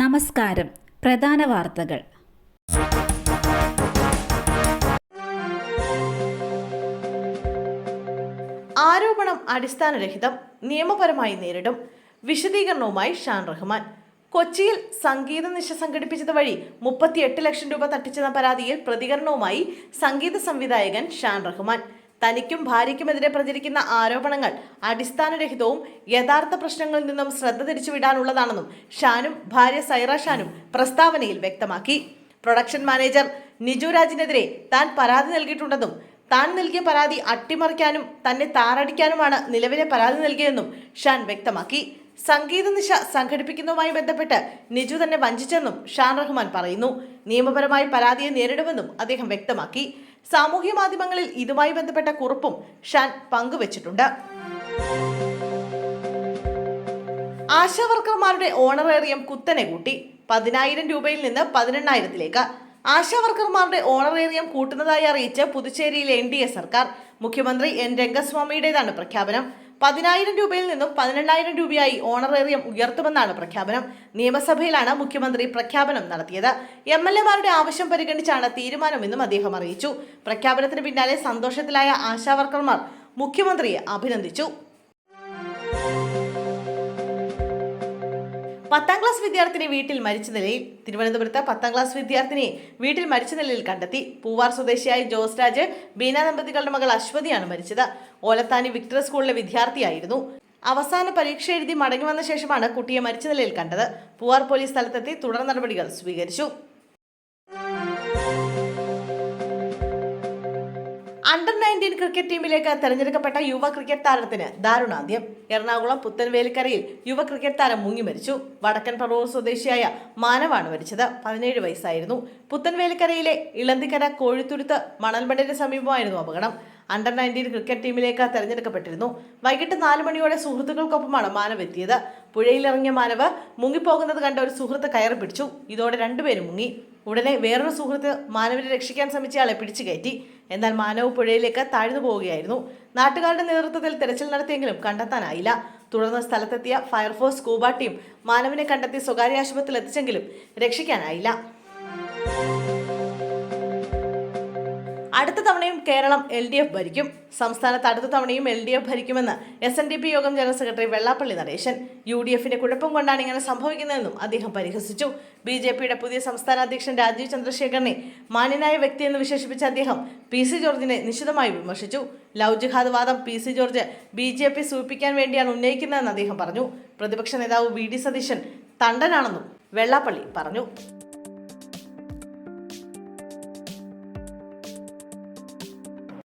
നമസ്കാരം. പ്രധാന വാർത്തകൾ. ആരോപണം അടിസ്ഥാനരഹിതം നിയമപരമായി നേരിടും. വിശദീകരണവുമായി ഷാൻ റഹ്മാൻ. കൊച്ചിയിൽ സംഗീത നിശ സംഘടിപ്പിച്ചത് വഴി മുപ്പത്തിയെട്ട് ലക്ഷം രൂപ തട്ടിച്ചെന്ന പരാതിയിൽ പ്രതികരണവുമായി സംഗീത സംവിധായകൻ ഷാൻ റഹ്മാൻ. തനിക്കും ഭാര്യയ്ക്കുമെതിരെ പ്രചരിക്കുന്ന ആരോപണങ്ങൾ അടിസ്ഥാനരഹിതവും യഥാർത്ഥ പ്രശ്നങ്ങളിൽ നിന്നും ശ്രദ്ധ തിരിച്ചുവിടാനുള്ളതാണെന്നും ഷാനും ഭാര്യ സൈറ ഷാനും പ്രസ്താവനയിൽ വ്യക്തമാക്കി. പ്രൊഡക്ഷൻ മാനേജർ നിജു രാജിനെതിരെ താൻ പരാതി നൽകിയിട്ടുണ്ടെന്നും താൻ നൽകിയ പരാതി അട്ടിമറിക്കാനും തന്നെ താറടിക്കാനുമാണ് നിലവിലെ പരാതി നൽകിയതെന്നും ഷാൻ വ്യക്തമാക്കി. സംഗീത നിശ സംഘടിപ്പിക്കുന്നതുമായി ബന്ധപ്പെട്ട് നിജു തന്നെ വഞ്ചിച്ചെന്നും ഷാൻ റഹ്മാൻ പറയുന്നു. നിയമപരമായി പരാതിയെ നേരിടുമെന്നും അദ്ദേഹം വ്യക്തമാക്കി. സാമൂഹ്യ മാധ്യമങ്ങളിൽ ഇതുമായി ബന്ധപ്പെട്ട കുറിപ്പും ഷാൻ പങ്കുവച്ചിട്ടുണ്ട്. ആശാവർക്കർമാരുടെ ഓണറേറിയം കുത്തനെ കൂട്ടി. പതിനായിരം രൂപയിൽ നിന്ന് പതിനെണ്ണായിരത്തിലേക്ക്. ആശാവർക്കർമാരുടെ ഓണറേറിയം കൂട്ടുന്നതായി അറിയിച്ച് പുതുച്ചേരിയിലെ എൻ സർക്കാർ. മുഖ്യമന്ത്രി എൻ രംഗസ്വാമിയുടേതാണ് പ്രഖ്യാപനം. പതിനായിരം രൂപയിൽ നിന്നും പതിനെണ്ണായിരം രൂപയായി ഓണറേറിയം ഉയർത്തുമെന്നാണ് പ്രഖ്യാപനം. നിയമസഭയിലാണ് മുഖ്യമന്ത്രി പ്രഖ്യാപനം നടത്തിയത്. എം എൽ എമാരുടെ ആവശ്യം പരിഗണിച്ചാണ് തീരുമാനമെന്നും അദ്ദേഹം അറിയിച്ചു. പ്രഖ്യാപനത്തിന് പിന്നാലെ സന്തോഷത്തിലായ ആശാവർക്കർമാർ മുഖ്യമന്ത്രിയെ അഭിനന്ദിച്ചു. പത്താം ക്ലാസ് വിദ്യാർത്ഥിനി വീട്ടിൽ മരിച്ച നിലയിൽ തിരുവനന്തപുരത്ത് പത്താം ക്ലാസ് വിദ്യാർത്ഥിനി വീട്ടിൽ മരിച്ച നിലയിൽ കണ്ടെത്തി. പൂവാർ സ്വദേശിയായ ജോസ് രാജ് ബീന ദമ്പതികളുടെ മകൾ അശ്വതിയാണ് മരിച്ചത്. ഓലത്താനി വിക്ടർ സ്കൂളിലെ വിദ്യാർത്ഥിയായിരുന്നു. അവസാന പരീക്ഷ എഴുതി മടങ്ങി വന്ന ശേഷമാണ് കുട്ടിയെ മരിച്ച നിലയിൽ കണ്ടത്. പൂവാർ പോലീസ് സ്ഥലത്തെത്തി തുടർ നടപടികൾ സ്വീകരിച്ചു. അണ്ടർ നയന്റീൻ ക്രിക്കറ്റ് ടീമിലേക്ക് തെരഞ്ഞെടുക്കപ്പെട്ട യുവ ക്രിക്കറ്റ് താരത്തിന് ദാരുണാന്ത്യം. എറണാകുളം പുത്തൻവേലിക്കരയിൽ യുവ ക്രിക്കറ്റ് താരം മുങ്ങി മരിച്ചു. വടക്കൻ പറവൂർ സ്വദേശിയായ മാനവാണ് മരിച്ചത്. പതിനേഴ് വയസ്സായിരുന്നു. പുത്തൻവേലിക്കരയിലെ ഇളന്തിക്കര കോഴിത്തുരുത്ത് മണൽമണ്ണിന് സമീപമായിരുന്നു അപകടം. അണ്ടർ നയന്റീൻ ക്രിക്കറ്റ് ടീമിലേക്ക് തെരഞ്ഞെടുക്കപ്പെട്ടിരുന്നു. വൈകിട്ട് നാല് മണിയോടെ സുഹൃത്തുക്കൾക്കൊപ്പമാണ് മാനവ് എത്തിയത് പുഴയിലിറങ്ങിയ മാനവ് മുങ്ങിപ്പോകുന്നത് കണ്ട ഒരു സുഹൃത്ത് കയറി പിടിച്ചു. ഇതോടെ രണ്ടുപേരും മുങ്ങി. ഉടനെ വേറൊരു സുഹൃത്ത് മാനവിനെ രക്ഷിക്കാൻ ശ്രമിച്ചയാളെ പിടിച്ചു കയറ്റി. എന്നാൽ മാനവ് പുഴയിലേക്ക് താഴ്ന്നു പോവുകയായിരുന്നു. നാട്ടുകാരുടെ നേതൃത്വത്തിൽ തെരച്ചിൽ നടത്തിയെങ്കിലും കണ്ടെത്താനായില്ല. തുടർന്ന് സ്ഥലത്തെത്തിയ ഫയർഫോഴ്സ് സ്കൂബ ടീം മാനവിനെ കണ്ടെത്തി സ്വകാര്യ ആശുപത്രിയിൽ എത്തിച്ചെങ്കിലും രക്ഷിക്കാനായില്ല. അടുത്ത തവണയും കേരളം എൽ ഡി എഫ് ഭരിക്കും. സംസ്ഥാനത്ത് അടുത്ത തവണയും എൽ ഡി എഫ് ഭരിക്കുമെന്ന് എസ് എൻ ഡി പി യോഗം general secretary Vellappally Natesan. U D എഫിന്റെ കുഴപ്പം കൊണ്ടാണ് ഇങ്ങനെ സംഭവിക്കുന്നതെന്നും അദ്ദേഹം പരിഹസിച്ചു. ബി ജെ പിയുടെ പുതിയ സംസ്ഥാന അധ്യക്ഷൻ രാജീവ് ചന്ദ്രശേഖരനെ മാന്യനായ വ്യക്തിയെന്ന് വിശേഷിപ്പിച്ച അദ്ദേഹം പി സി ജോർജിനെ നിശിതമായി വിമർശിച്ചു. ലവ് ജിഹാദ് വാദം P C George B J P സൂചിപ്പിക്കാൻ വേണ്ടിയാണ് ഉന്നയിക്കുന്നതെന്ന് അദ്ദേഹം പറഞ്ഞു. പ്രതിപക്ഷ നേതാവ് വി ഡി സതീശൻ തണ്ടനാണെന്നും വെള്ളാപ്പള്ളി പറഞ്ഞു.